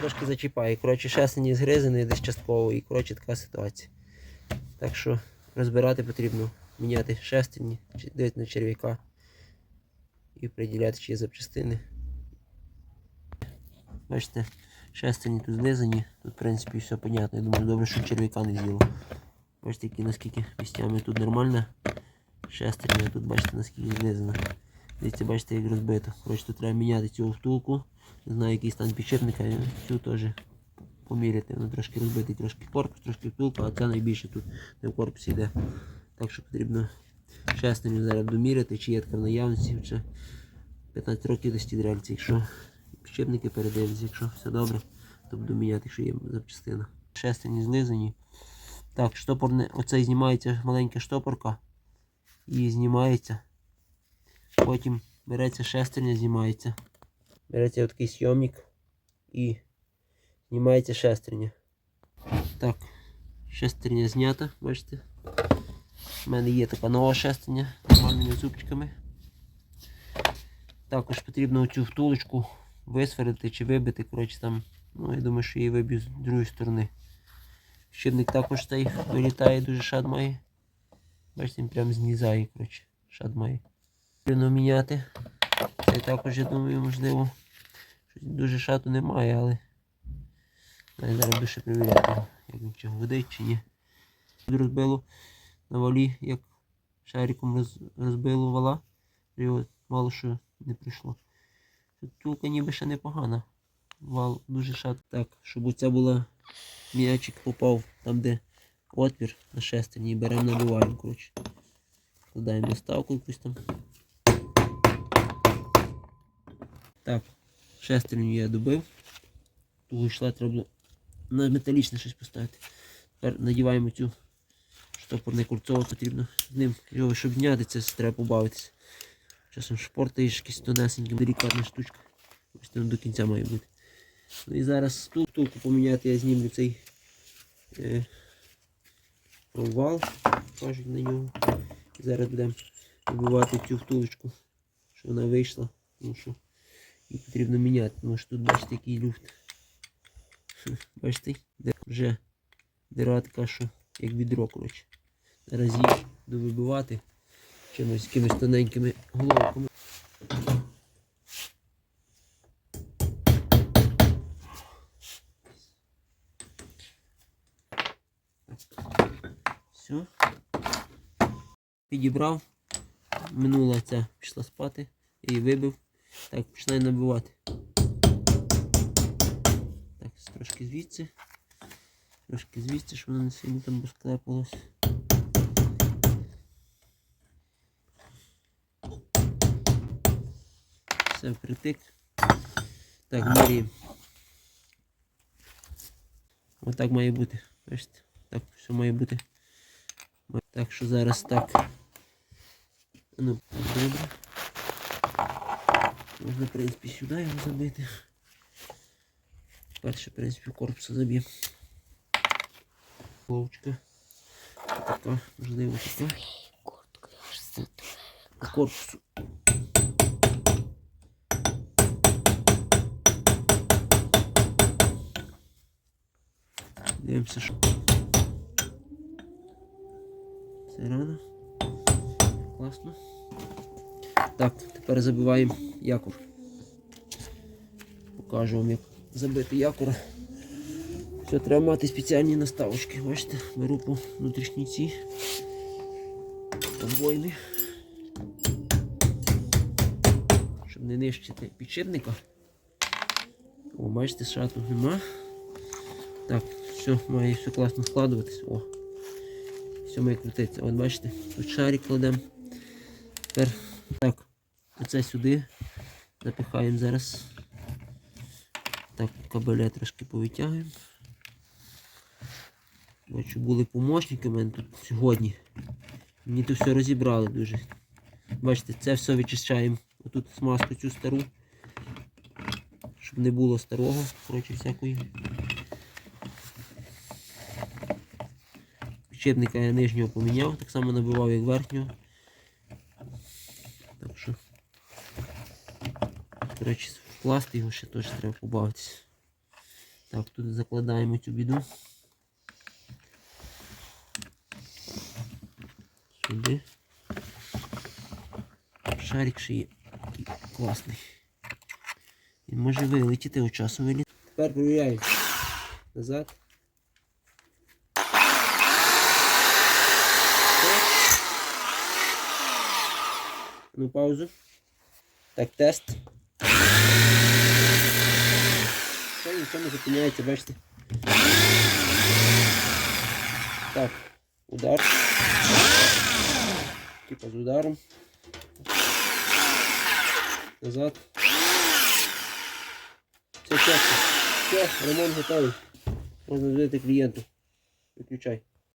трошки зачіпає. Коротше, шесені згризаний десь частково і коротше така ситуація. Так що розбирати потрібно, міняти шестерні, чи- дивитися на черв'яка і приділяти чи є запчастини. Бачите, шестерні тут злизані, тут в принципі все понятно. Я думаю, добре, що черв'яка не з'їло. Бачите, які наскільки місцями тут нормально. Шестерня, тут бачите наскільки злизана. Дивіться, бачите, як розбито. Коротше, тут треба міняти цю втулку. Не знаю, який стан підшипника, цю теж поміряти. Воно трошки розбитий, трошки корпус, трошки втулка, а це найбільше тут не в корпусі йде. Так що потрібно шестерню зараз доміряти, чи є така в наявності, чи 15 років десь дрельці. Якщо підшипники передивляться, якщо все добре, то буду міняти, якщо є запчастина. Шестерні злизані. Так, штопорне, оцей знімається маленька штопорка і знімається. Потім береться шестерня, знімається. Береться такий сйомник і знімається шестерня. Так, шестерня знята, бачите. У мене є така нова шестерня з нормальними зубчиками. Також потрібно цю втулочку висверлити чи вибити. Коротше, там, ну, я думаю, що її виб'ю з другої сторони. Щебник також цей вилітає, дуже шад має. Бачите, він прям знізає, коротше, шад має. Потрібно міняти. Це також, я думаю, можливо. Дуже шату немає, але зараз буду ще перевіряти, як він чого водить чи ні. Розбило на валі, як шариком роз, розбило вала, його мало що не прийшло. Тулка ніби ще непогана. Вал дуже шат. Так, щоб оця була м'ячик попав там, де отвір на шестерні, і беремо набиваємо, коротше. Складаємо доставку якусь там. Так, шестерню я добив. Тугу йшла, треба було на металічне щось поставити. Тепер надіваємо цю штопорне кольцо, потрібно з ним його, щоб зняти, це треба побавитися. Часом шпортаєш якісь тонесенькі, делікатна штучка. Ось там до кінця має бути. Ну і зараз ту втулку поміняти, я знімлю цей е, провал, кажуть на нього. І зараз будемо вибивати цю втулочку, щоб вона вийшла. Тому що її потрібно міняти, тому що тут бачите який люфт. Бачите, де вже дира така, що як відро, коротше. Зараз її довибивати чимось якимись тоненькими головками. Все. Підібрав. Минула ця пішла спати. Я її вибив. Так, починаю набивати. Так, трошки звідси. Трошки звідси, щоб воно не сильно там розклепалось. Все впритик. Так, міряємо. Отак має бути. Бачите? Так все має бути. Так що зараз так. Ну, добре. Можна, в принципі, сюди його забити. Перше, в принципі, в корпус заб'є. Вовчка. Така, можливо, така. По корпусу. Дивимося, що. Це рано. Класно. Так, тепер забиваємо якор. Покажу вам, як забити якор. Все, треба мати спеціальні наставочки. Бачите, беру по внутрішній цій обойми. Щоб не нищити підшипника. О, бачите, шату нема. Так, все, має все класно складуватись. О. Все має крутиться. От бачите, тут шарик кладемо. Тепер так, оце сюди запихаємо зараз. Так, кабеля трошки повитягуємо. Бачу, були помощники у мене тут сьогодні. Мені тут все розібрали дуже. Бачите, це все вичищаємо. Отут смазку цю стару. Щоб не було старого, коротше, всякої. Підшипника я нижнього поміняв, так само набивав як верхнього. Так що. До речі, вкласти його ще теж треба побавитися. Так, тут закладаємо цю біду. Сюди. Шарик ще є. Такий класний. Він може вилетіти, от часом вилітає. Тепер перевіряємо. Назад. Ну, паузу. Так, тест. Все, нічого не зупиняється, бачите. Так, удар. Типа з ударом. Назад. Все чесно. Все, ремонт готовий. Можна звідти клієнту. Виключай.